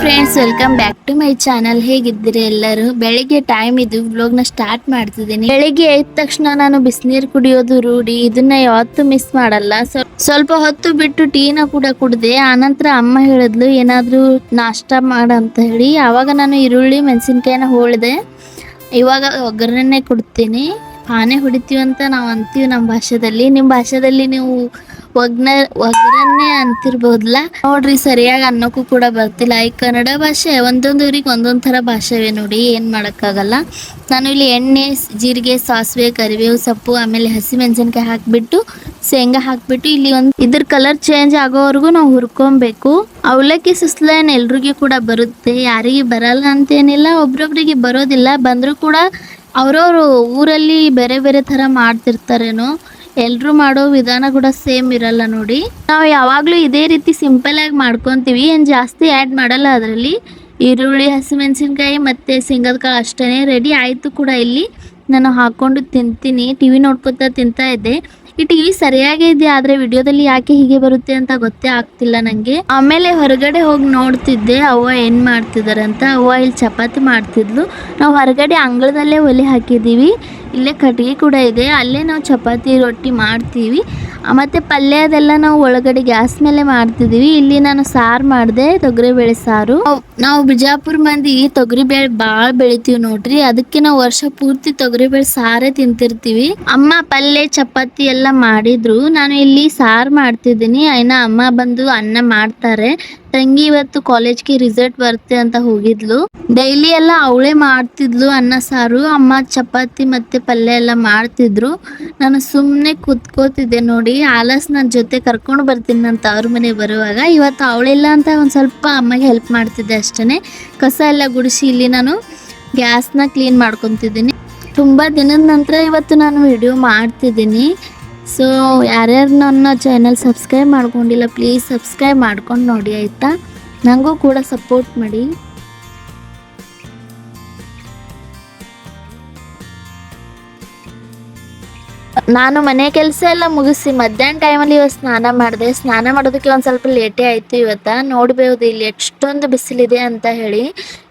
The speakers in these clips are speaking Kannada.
Friends welcome back to my channel ಹೇಗಿದ್ದೀರಿ ಎಲ್ಲರೂ? ಬೆಳಿಗ್ಗೆ ಟೈಮ್ ಇದು. ವ್ಲಾಗ್ನ ಸ್ಟಾರ್ಟ್ ಮಾಡ್ತಿದ್ದೀನಿ. ಬೆಳಿಗ್ಗೆ ಎದ್ದ ತಕ್ಷಣ ನಾನು ಬಿಸಿನೀರು ಕುಡಿಯೋದು ರೂಢಿ. ಇದನ್ನ ಯಾವತ್ತೂ ಮಿಸ್ ಮಾಡಲ್ಲ. ಸ್ವ- ಸ್ವಲ್ಪ ಹೊತ್ತು ಬಿಟ್ಟು ಟೀನ ಕೂಡ ಕುಡಿದೆ. ಆನಂತರ ಅಮ್ಮ ಹೇಳಿದ್ಲು, ಏನಾದ್ರೂ ನಾಷ್ಟ ಮಾಡ ಅಂತ ಹೇಳಿ. ಅವಾಗ ನಾನು ಈರುಳ್ಳಿ, ಮೆಣಸಿನ್ಕಾಯಿನ ಹೋಳಿದೆ. ಇವಾಗ ಒಗ್ಗರಣೆ ಕೊಡ್ತೀನಿ. ಆನೆ ಹೊಡಿತೀವಿ ಅಂತ ನಾವು ಅಂತೀವಿ ನಮ್ಮ ಭಾಷೆದಲ್ಲಿ. ನಿಮ್ಮ ಭಾಷೆದಲ್ಲಿ ನೀವು ಒಗ್ನ ಒಗ್ಗರಣೆ ಅಂತಿರ್ಬೋದಲ್ಲ ನೋಡ್ರಿ, ಸರಿಯಾಗಿ ಅನ್ನೋಕ್ಕೂ ಕೂಡ ಬರ್ತಿಲ್ಲ. ಈ ಕನ್ನಡ ಭಾಷೆ, ಒಂದೊಂದು ಊರಿಗೆ ಒಂದೊಂದು ಥರ ಭಾಷೆವೇ ನೋಡಿ, ಏನು ಮಾಡೋಕ್ಕಾಗಲ್ಲ. ನಾನು ಇಲ್ಲಿ ಎಣ್ಣೆ, ಜೀರಿಗೆ, ಸಾಸಿವೆ, ಕರಿಬೇವು, ಸೊಪ್ಪು, ಆಮೇಲೆ ಹಸಿಮೆಣಸಿನ್ಕಾಯಿ ಹಾಕಿಬಿಟ್ಟು, ಶೇಂಗಾ ಹಾಕಿಬಿಟ್ಟು, ಇಲ್ಲಿ ಒಂದು ಇದ್ರ ಕಲರ್ ಚೇಂಜ್ ಆಗೋವರೆಗೂ ನಾವು ಹುರ್ಕೊಬೇಕು. ಅವಲಕ್ಕಿ ಸುಸ್ಲೇನ್ ಎಲ್ರಿಗೂ ಕೂಡ ಬರುತ್ತೆ. ಯಾರಿಗೆ ಬರಲ್ಲ ಅಂತೇನಿಲ್ಲ. ಒಬ್ರೊಬ್ರಿಗೆ ಬರೋದಿಲ್ಲ. ಬಂದರೂ ಕೂಡ, ಅವ್ರವ್ರು ಊರಲ್ಲಿ ಬೇರೆ ಬೇರೆ ಥರ ಮಾಡ್ತಿರ್ತಾರೇನೋ. ಎಲ್ಲರೂ ಮಾಡೋ ವಿಧಾನ ಕೂಡ ಸೇಮ್ ಇರಲ್ಲ ನೋಡಿ. ನಾವು ಯಾವಾಗಲೂ ಇದೇ ರೀತಿ ಸಿಂಪಲ್ ಆಗಿ ಮಾಡ್ಕೊತೀವಿ. ಏನು ಜಾಸ್ತಿ ಆ್ಯಡ್ ಮಾಡಲ್ಲ ಅದರಲ್ಲಿ. ಈರುಳ್ಳಿ, ಹಸಿಮೆಣಸಿನ್ಕಾಯಿ ಮತ್ತು ಶೇಂಗದ ಕಾಳು ಅಷ್ಟೇ ರೆಡಿ ಆಯಿತು ಕೂಡ ಇಲ್ಲಿ. ನಾನು ಹಾಕೊಂಡು ತಿಂತೀನಿ. ಟಿ ವಿ ನೋಡ್ಕೊತಾ ತಿಂತಾ ಇದ್ದೆ. ಈ ಟಿವಿ ಸರಿಯಾಗೇ ಇದೆ, ಆದ್ರೆ ವಿಡಿಯೋದಲ್ಲಿ ಯಾಕೆ ಹೀಗೆ ಬರುತ್ತೆ ಅಂತ ಗೊತ್ತೇ ಆಗ್ತಿಲ್ಲ ನನಗೆ ಆಮೇಲೆ ಹೊರಗಡೆ ಹೋಗಿ ನೋಡ್ತಿದ್ದೆ, ಅವ್ವ ಏನ್ ಮಾಡ್ತಿದ್ದಾರೆ ಅಂತ. ಅವ್ವ ಇಲ್ಲಿ ಚಪಾತಿ ಮಾಡ್ತಿದ್ಲು. ನಾವು ಹೊರಗಡೆ ಅಂಗಳದಲ್ಲೇ ಒಲೆ ಹಾಕಿದ್ದೀವಿ ಇಲ್ಲೇ ಕಟ್ಟಿಗೆ ಕೂಡ ಇದೆ. ಅಲ್ಲೇ ನಾವು ಚಪಾತಿ ರೊಟ್ಟಿ ಮಾಡ್ತೀವಿ. ಮತ್ತೆ ಪಲ್ಯ ಅದೆಲ್ಲ ನಾವು ಒಳಗಡೆ ಗ್ಯಾಸ್ ಮೇಲೆ ಮಾಡ್ತಿದ್ದೀವಿ. ಇಲ್ಲಿ ನಾನು ಸಾರು ಮಾಡಿದೆ ತೊಗರಿಬೇಳೆ ಸಾರು. ನಾವು- ಬಿಜಾಪುರ್ ಮಂದಿ ತೊಗರಿಬೇಳೆ ಭಾಳ ಬೆಳಿತೀವಿ ನೋಡ್ರಿ. ಅದಕ್ಕೆ ನಾವು ವರ್ಷ ಪೂರ್ತಿ ತೊಗರಿಬೇಳೆ ಸಾರೇ ತಿಂತಿರ್ತೀವಿ. ಅಮ್ಮ ಪಲ್ಯ ಚಪಾತಿ ಎಲ್ಲ ಮಾಡಿದ್ರು. ನಾನು ಇಲ್ಲಿ ಸಾರು ಮಾಡ್ತಿದ್ದೀನಿ. ಅಯ್ಯ ಅಮ್ಮ ಬಂದು ಅನ್ನ ಮಾಡ್ತಾರೆ. ತಂಗಿ ಇವತ್ತು ಕಾಲೇಜ್ಗೆ ರಿಸಲ್ಟ್ ಬರುತ್ತೆ ಅಂತ ಹೋಗಿದ್ಲು. ಡೈಲಿ ಎಲ್ಲ ಅವಳೇ ಮಾಡ್ತಿದ್ಲು, ಅನ್ನ, ಸಾರು, ಅಮ್ಮ ಚಪಾತಿ ಮತ್ತೆ ಪಲ್ಯ ಎಲ್ಲ ಮಾಡ್ತಿದ್ರು. ನಾನು ಸುಮ್ಮನೆ ಕುತ್ಕೋತಿದ್ದೆ ನೋಡಿ, ಆಲಸ್ ನನ್ನ ಜೊತೆ ಕರ್ಕೊಂಡು ಬರ್ತೀನಿ ನನ್ನ ತವ್ರ ಮನೆ ಬರುವಾಗ. ಇವತ್ತು ಅವಳಿಲ್ಲ ಅಂತ ಒಂದು ಸ್ವಲ್ಪ ಅಮ್ಮಗೆ ಹೆಲ್ಪ್ ಮಾಡ್ತಿದ್ದೆ ಅಷ್ಟೇ ಕಸ ಎಲ್ಲ ಗುಡಿಸಿ ಇಲ್ಲಿ ನಾನು ಗ್ಯಾಸ್ನ ಕ್ಲೀನ್ ಮಾಡ್ಕೊತಿದ್ದೀನಿ. ತುಂಬ ದಿನದ ನಂತರ ಇವತ್ತು ನಾನು ವಿಡಿಯೋ ಮಾಡ್ತಿದ್ದೀನಿ. ಸೊ ಯಾರ್ಯಾರು ನನ್ನ ಚಾನಲ್ ಸಬ್ಸ್ಕ್ರೈಬ್ ಮಾಡ್ಕೊಂಡಿಲ್ಲ ಪ್ಲೀಸ್ ಸಬ್ಸ್ಕ್ರೈಬ್ ಮಾಡ್ಕೊಂಡು ನೋಡಿ, ಆಯಿತಾ? ನನಗೂ ಕೂಡ ಸಪೋರ್ಟ್ ಮಾಡಿ. ನಾನು ಮನೆ ಕೆಲಸ ಎಲ್ಲ ಮುಗಿಸಿ ಮಧ್ಯಾಹ್ನ ಟೈಮಲ್ಲಿ ಇವತ್ತು ಸ್ನಾನ ಮಾಡಿದೆ. ಸ್ನಾನ ಮಾಡೋದಕ್ಕೆ ಒಂದು ಸ್ವಲ್ಪ ಲೇಟೇ ಆಯಿತು ಇವತ್ತು. ನೋಡ್ಬೋದು ಇಲ್ಲಿ ಎಷ್ಟೊಂದು ಬಿಸಿಲಿದೆ ಅಂತ ಹೇಳಿ.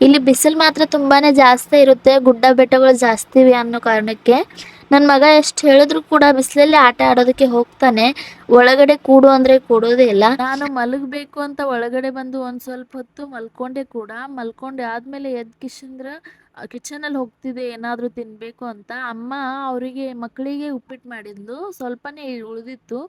ಇಲ್ಲಿ ಬಿಸಿಲು ಮಾತ್ರ ತುಂಬಾ ಜಾಸ್ತಿ ಇರುತ್ತೆ. ಗುಡ್ಡ ಬೆಟ್ಟಗಳು ಜಾಸ್ತಿ ಇವೆ ಅನ್ನೋ ಕಾರಣಕ್ಕೆ. ನನ್ನ ಮಗ ಎಷ್ಟು ಹೇಳಿದ್ರು ಕೂಡ ಬಿಸಿಲಲ್ಲಿ ಆಟ ಆಡೋದಕ್ಕೆ ಹೋಗ್ತಾನೆ. ಒಳಗಡೆ ಕೂಡು ಅಂದರೆ ಕೂಡೋದೇ ಇಲ್ಲ. ನಾನು ಮಲಗಬೇಕು ಅಂತ ಒಳಗಡೆ ಬಂದು ಒಂದು ಸ್ವಲ್ಪ ಹೊತ್ತು ಮಲ್ಕೊಂಡೆ ಕೂಡ. ಮಲ್ಕೊಂಡೆ ಆದಮೇಲೆ ಎದ್ದು ಕಿಶಂದ್ರ ಕಿಚನಲ್ಲಿ ಹೋಗ್ತಿದೆ, ಏನಾದರೂ ತಿನ್ನಬೇಕು ಅಂತ. ಅಮ್ಮ ಅವರಿಗೆ ಮಕ್ಕಳಿಗೆ ಉಪ್ಪಿಟ್ಟು ಮಾಡಿದ್ಲು. ಸ್ವಲ್ಪನೇ ಉಳಿದಿತ್ತು.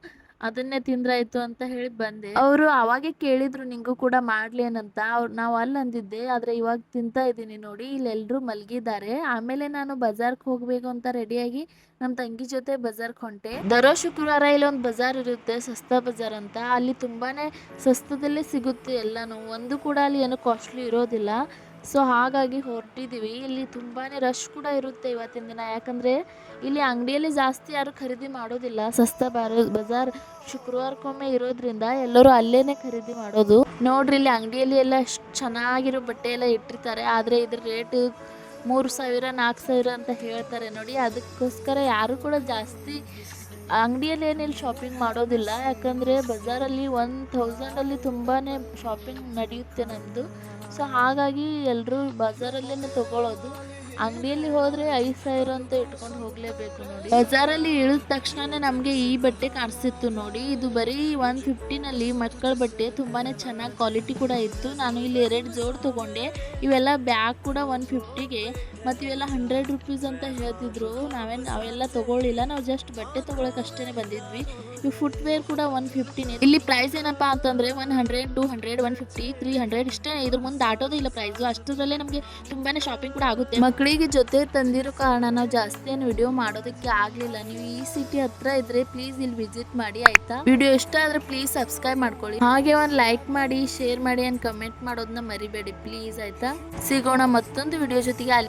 ಅದನ್ನೇ ತಿಂದ್ರಾಯ್ತು ಅಂತ ಹೇಳಿ ಬಂದೆ. ಅವರು ಅವಾಗೆ ಕೇಳಿದ್ರು, ನಿಂಗೂ ಕೂಡ ಮಾಡ್ಲೇನಂತ ಅವ್ರು, ನಾವು ಅಲ್ಲಂದಿದ್ದೆ ಆದ್ರೆ ಇವಾಗ ತಿಂತಾ ಇದ್ದೀನಿ ನೋಡಿ ಇಲ್ಲೆಲ್ಲರೂ ಮಲಗಿದ್ದಾರೆ. ಆಮೇಲೆ ನಾನು ಬಜಾರ್ಕ್ ಹೋಗ್ಬೇಕು ಅಂತ ರೆಡಿಯಾಗಿ ನಮ್ಮ ತಂಗಿ ಜೊತೆ ಬಜಾರ್ಕ್ ಹೊಂಟೆ. ದರೋ ಶುಕ್ರವಾರ ಇಲ್ಲಿ ಒಂದು ಬಜಾರ್ ಇರುತ್ತೆ, ಸಸ್ತಾ ಬಜಾರ್ ಅಂತ. ಅಲ್ಲಿ ತುಂಬಾನೇ ಸಸ್ತದಲ್ಲೇ ಸಿಗುತ್ತೆ ಎಲ್ಲಾನು. ಒಂದು ಕೂಡ ಅಲ್ಲಿ ಏನು ಕಾಸ್ಟ್ಲಿ ಇರೋದಿಲ್ಲ. ಸೊ ಹಾಗಾಗಿ ಹೊರಟಿದ್ದೀವಿ ಇಲ್ಲಿ ತುಂಬಾ ರಶ್ ಕೂಡ ಇರುತ್ತೆ ಇವತ್ತಿನ ದಿನ. ಯಾಕಂದರೆ ಇಲ್ಲಿ ಅಂಗಡಿಯಲ್ಲಿ ಜಾಸ್ತಿ ಯಾರು ಖರೀದಿ ಮಾಡೋದಿಲ್ಲ. ಸಸ್ತಾ ಬಾರ, ಬಜಾರ್ ಶುಕ್ರವಾರಕ್ಕೊಮ್ಮೆ ಇರೋದ್ರಿಂದ ಎಲ್ಲರೂ ಅಲ್ಲೇ ಖರೀದಿ ಮಾಡೋದು. ನೋಡ್ರಿ, ಇಲ್ಲಿ ಅಂಗಡಿಯಲ್ಲಿ ಎಲ್ಲ ಎಷ್ಟು ಚೆನ್ನಾಗಿರೋ ಬಟ್ಟೆ ಎಲ್ಲ ಇಟ್ಟಿರ್ತಾರೆ. ಆದರೆ ಇದ್ರ ರೇಟ್ ಮೂರು ಸಾವಿರ, ನಾಲ್ಕು ಸಾವಿರ ಅಂತ ಹೇಳ್ತಾರೆ ನೋಡಿ. ಅದಕ್ಕೋಸ್ಕರ ಯಾರು ಕೂಡ ಜಾಸ್ತಿ ಅಂಗಡಿಯಲ್ಲಿ ಏನಿಲ್ಲ ಶಾಪಿಂಗ್ ಮಾಡೋದಿಲ್ಲ. ಯಾಕಂದರೆ ಬಜಾರಲ್ಲಿ ಒನ್ ಥೌಸಂಡಲ್ಲಿ ತುಂಬಾ ಶಾಪಿಂಗ್ ನಡೆಯುತ್ತೆ ನಮ್ಮದು ಸೊ ಹಾಗಾಗಿ ಎಲ್ಲರೂ ಬಜಾರಲ್ಲೇ ತಗೊಳ್ಳೋದು ಅಂಗಡಿಯಲ್ಲಿ ಹೋದ್ರೆ ಐದು ಸಾವಿರ ಅಂತ ಇಟ್ಕೊಂಡು ಹೋಗಲೇಬೇಕು ನೋಡಿ. ಬಜಾರಲ್ಲಿ ಇಳಿದ ತಕ್ಷಣನೇ ನಮಗೆ ಈ ಬಟ್ಟೆ ಕಾಣಿಸ್ತಿತ್ತು ನೋಡಿ. ಇದು ಬರೀ ಒನ್ ಫಿಫ್ಟಿನಲ್ಲಿ ಮಕ್ಕಳ ಬಟ್ಟೆ. ತುಂಬಾ ಚೆನ್ನಾಗಿ ಕ್ವಾಲಿಟಿ ಕೂಡ ಇತ್ತು. ನಾನು ಇಲ್ಲಿ ಎರಡು ಜೋಡ್ ತೊಗೊಂಡೆ. ಇವೆಲ್ಲ ಬ್ಯಾಗ್ ಕೂಡ ಒನ್ ಫಿಫ್ಟಿಗೆ ಮತ್ತು ಇವೆಲ್ಲ ಹಂಡ್ರೆಡ್ ರುಪೀಸ್ ಅಂತ ಹೇಳ್ತಿದ್ರು. ನಾವೇನು ಅವೆಲ್ಲ ತೊಗೊಳ್ಳಿಲ್ಲ. ನಾವು ಜಸ್ಟ್ ಬಟ್ಟೆ ತೊಗೊಳಕ್ಕೆ ಅಷ್ಟೇನೆ ಬಂದಿದ್ವಿ. ಇವು ಫುಟ್ವೇರ್ ಕೂಡ ಒನ್ ಫಿಫ್ಟಿನೇ ಇಲ್ಲಿ ಪ್ರೈಸ್ ಏನಪ್ಪ ಅಂತಂದರೆ one hundred two hundred one fifty three hundred ಇಷ್ಟೇ ಇದ್ರ ಮುಂದೆ ದಾಟೋದೇ ಇಲ್ಲ ಪ್ರೈಸು ಅಷ್ಟರಲ್ಲೇ ನಮಗೆ ತುಂಬಾ ಶಾಪಿಂಗ್ ಕೂಡ ಆಗುತ್ತೆ. ಮಕ್ಕಳಿಗೆ ಜೊತೆ ತಂದಿರೋ ಕಾರಣ ನಾವು ಜಾಸ್ತಿ ಏನು ವಿಡಿಯೋ ಮಾಡೋದಕ್ಕೆ ಆಗಲಿಲ್ಲ. ನೀವು ಈ ಸಿಟಿ ಹತ್ರ ಇದ್ರೆ ಪ್ಲೀಸ್ ಇಲ್ಲಿ ವಿಸಿಟ್ ಮಾಡಿ, ಆಯ್ತಾ? ವಿಡಿಯೋ ಇಷ್ಟ ಆದ್ರೆ ಪ್ಲೀಸ್ ಸಬ್ಸ್ಕ್ರೈಬ್ ಮಾಡ್ಕೊಳ್ಳಿ. ಹಾಗೆ ಒಂದು ಲೈಕ್ ಮಾಡಿ ಶೇರ್ ಮಾಡಿ ಅಂಡ್ ಕಮೆಂಟ್ ಮಾಡೋದನ್ನ ಮರಿಬೇಡಿ. ಪ್ಲೀಸ್ ಆಯ್ತಾ? ಸಿಗೋಣ ಮತ್ತೊಂದು ವಿಡಿಯೋ ಜೊತೆಗೆ ಅಲ್ಲಿ